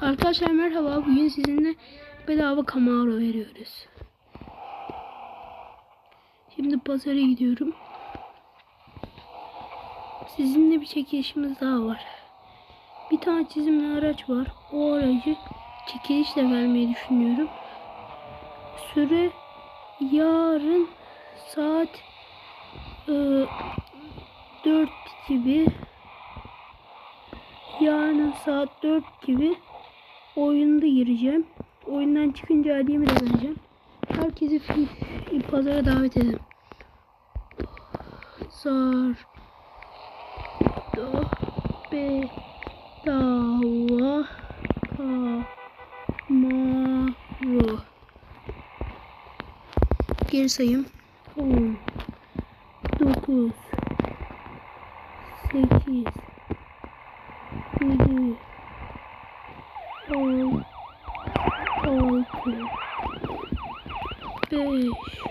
Arkadaşlar merhaba. Bugün sizinle bedava Camaro veriyoruz. Şimdi pazara gidiyorum. Sizinle bir çekilişimiz daha var. Bir tane çizimli araç var. O aracı çekilişle vermeyi düşünüyorum. Süre yarın saat e, 4 gibi yarın saat 4 gibi oyunda gireceğim. Oyundan çıkınca hediyemi de vereceğim. Herkesi pazara davet edin. Zar. Da. Bedava Camaro Geri sayayım. 10 9 8 7 Holy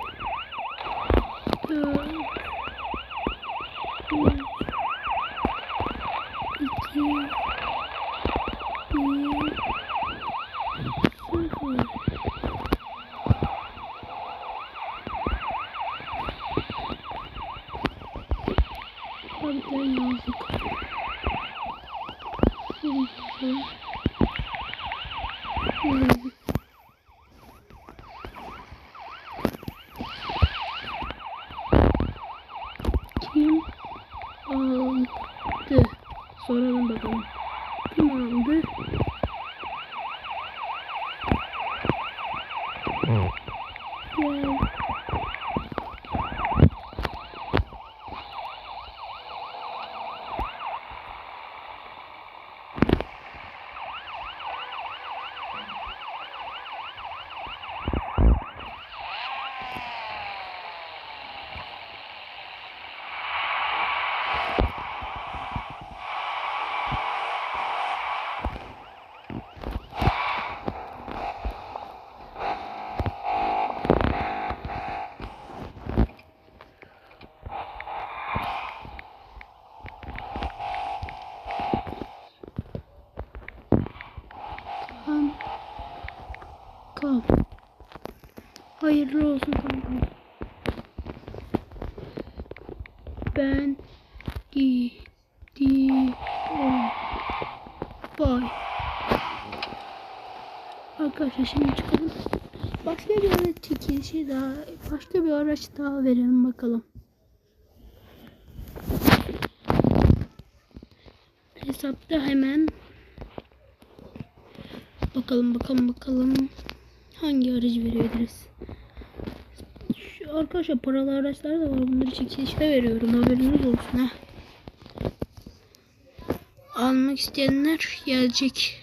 Kam. Hayırlı olsun kankam. Ben gidiyorum. Bye. Arkadaşlar şimdi çıkalım. Başka bir araç çekilişi daha, başka bir araç daha verelim bakalım. Hesapta hemen Bakalım bakalım bakalım. Hangi aracı verebiliriz? Şu arkadaşlar paralı araçlar da var. Bunları çekilişte veriyorum. Haberiniz olsun ha. Almak isteyenler gelecek.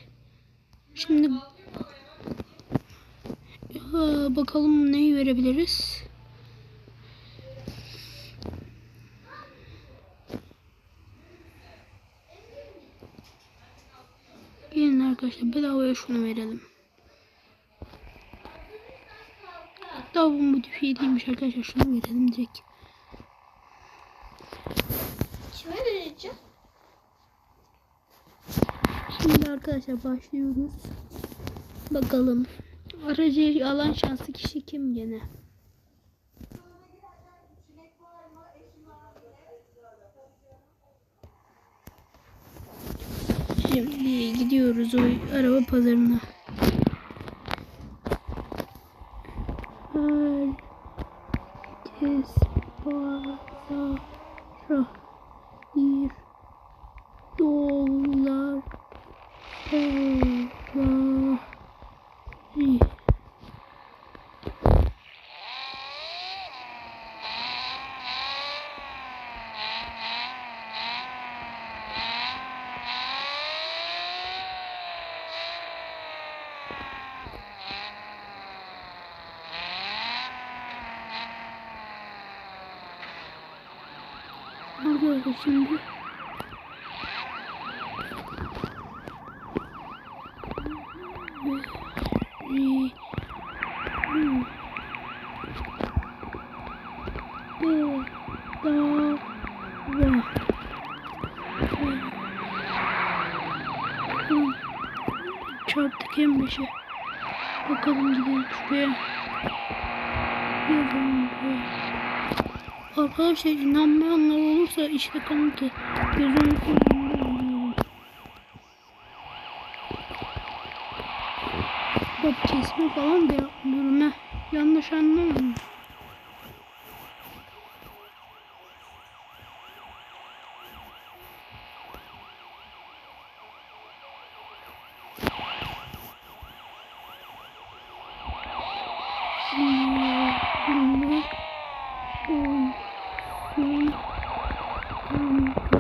Şimdi Ha, bakalım neyi verebiliriz? Gelin arkadaşlar bedavaya şunu verelim. Hatta bu modifiye değilmiş arkadaşlar şunu verelim direkt. Kime vereceğim? Şimdi arkadaşlar başlıyoruz. Bakalım. Aracı alan şanslı kişi kim gene? Şimdi gidiyoruz o araba pazarına. Herkes pazara bir Arkadaşlar şimdi çarptık M5'e. Bakalım gidelim şuraya. Yazalım buraya. Arkadaşlar inanmayanlar olursa işte kanıtı. Gözünüzün önünde oluyorum. Bak kesme falan da yapmıyorum ha. Yanlış anlamayın. Şimdi bunu olsun. Kanka.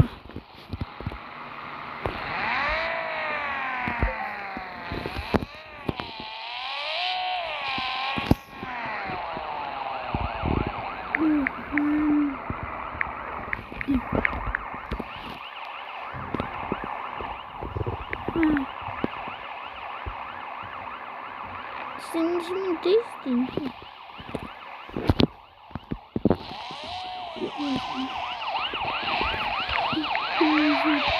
Efendim. Ha, Senin şimdi değilsin. Raç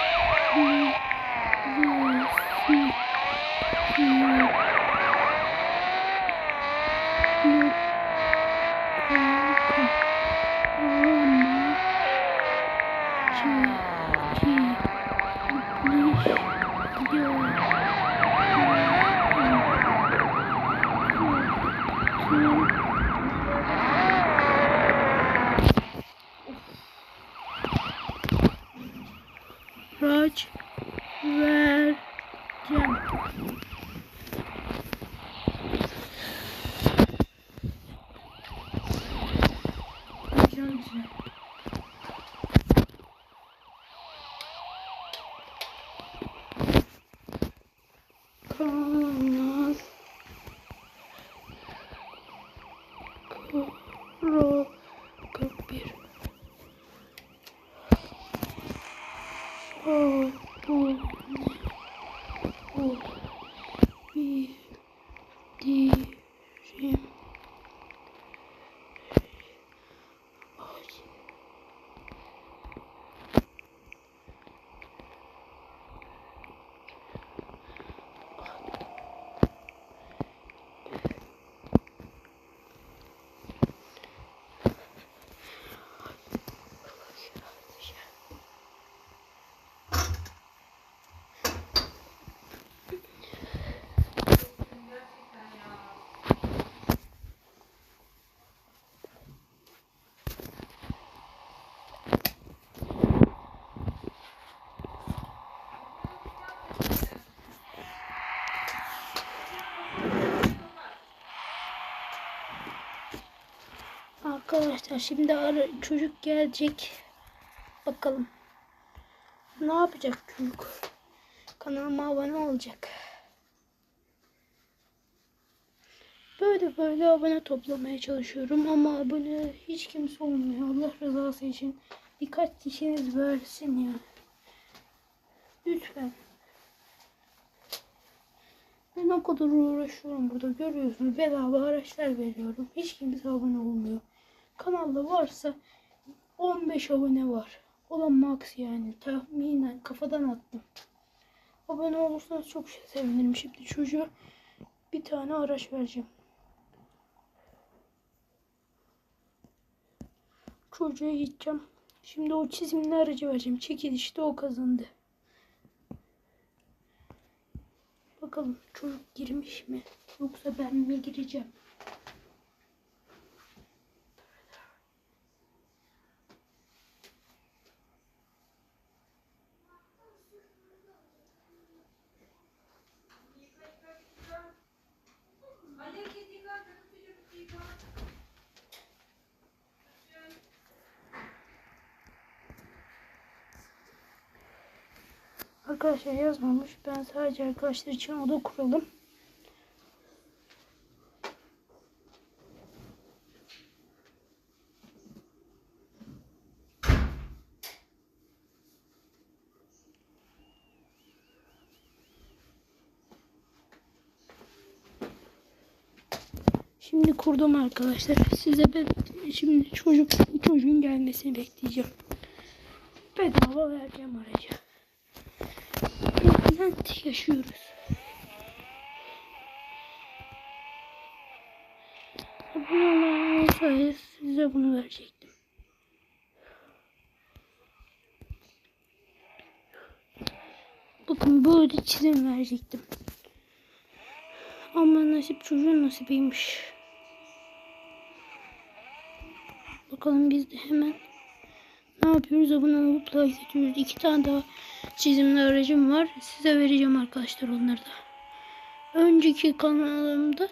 Arkadaşlar şimdi ara, çocuk gelecek. Bakalım. Ne yapacak çocuk? Kanalıma abone olacak. Böyle böyle abone toplamaya çalışıyorum ama abone hiç kimse olmuyor. Allah rızası için birkaç kişiniz versin ya. Lütfen. Ben o kadar uğraşıyorum burada görüyorsunuz bedava araçlar veriyorum. Hiç kimse abone olmuyor. Kanalda varsa 15 abone var. O da max yani. Tahminen kafadan attım. Abone olursanız çok şey sevinirim. Şimdi çocuğa bir tane araç vereceğim. Çocuğa gideceğim. Şimdi o çizimli aracı vereceğim. Çekilişte o kazandı. Bakalım çocuk girmiş mi? Yoksa ben mi gireceğim? Arkadaşlar yazmamış. Ben sadece arkadaşlar için oda kuralım. Şimdi kurdum arkadaşlar. Size ben şimdi çocuk çocuğun gelmesini bekleyeceğim. Bedava vereceğim aracı. Labirent yaşıyoruz. Abone olmayı size bunu verecektim. Bakın bu böyle çizim verecektim. Ama nasip çocuğun nasibiymiş. Bakalım biz de hemen ne yapıyoruz? Abone olup like ediyoruz. İki tane daha çizimli aracım var. Size vereceğim arkadaşlar onları da. Önceki kanalımda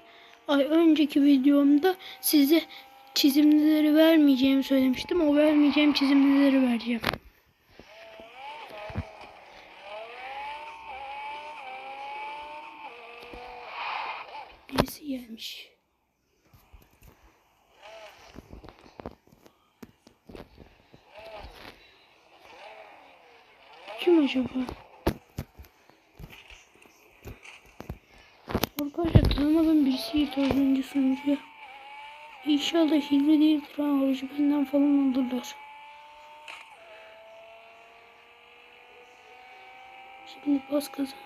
ay önceki videomda size çizimlileri vermeyeceğimi söylemiştim. O vermeyeceğim çizimlileri vereceğim. Birisi gelmiş. Kim acaba? Arkadaşlar tanımadığım birisi girdi az önce sunucuya. İnşallah hile değildir ha. Orucu benden falan alırlar. Şimdi bas kazan.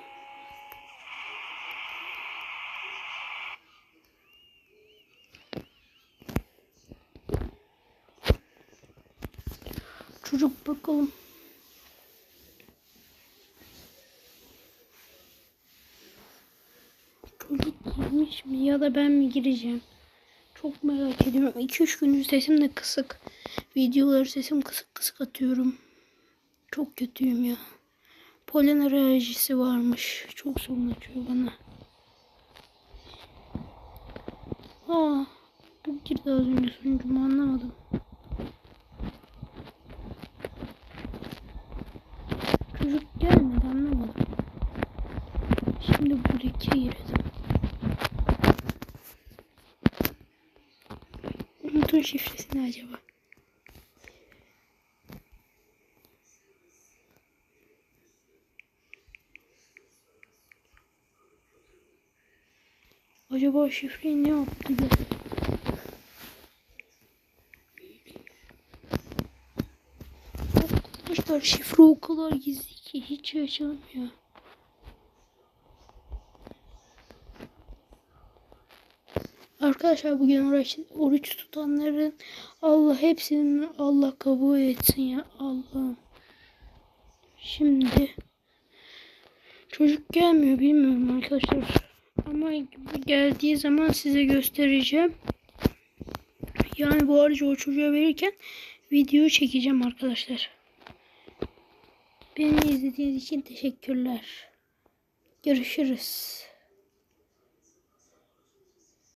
Çocuk bakalım. Çocuk girmiş mi ya da ben mi gireceğim? Çok merak ediyorum. 2-3 gündür sesim de kısık. Videoları sesim kısık kısık atıyorum. Çok kötüyüm ya. Polen alerjisi varmış. Çok sorun açıyor bana. Aa, bu girdi az önce sunucumu anlamadım. Çocuk gelmedi anlamadım. Şimdi buradaki girelim. Unutun şifresini acaba. Acaba şifreyi ne yaptı da? Arkadaşlar şifre o kadar gizli ki hiç açılmıyor. Arkadaşlar bugün oruç, tutanların Allah hepsinin Allah kabul etsin ya Allah'ım. Şimdi çocuk gelmiyor bilmiyorum arkadaşlar. Ama geldiği zaman size göstereceğim. Yani bu aracı o çocuğa verirken video çekeceğim arkadaşlar. Beni izlediğiniz için teşekkürler. Görüşürüz.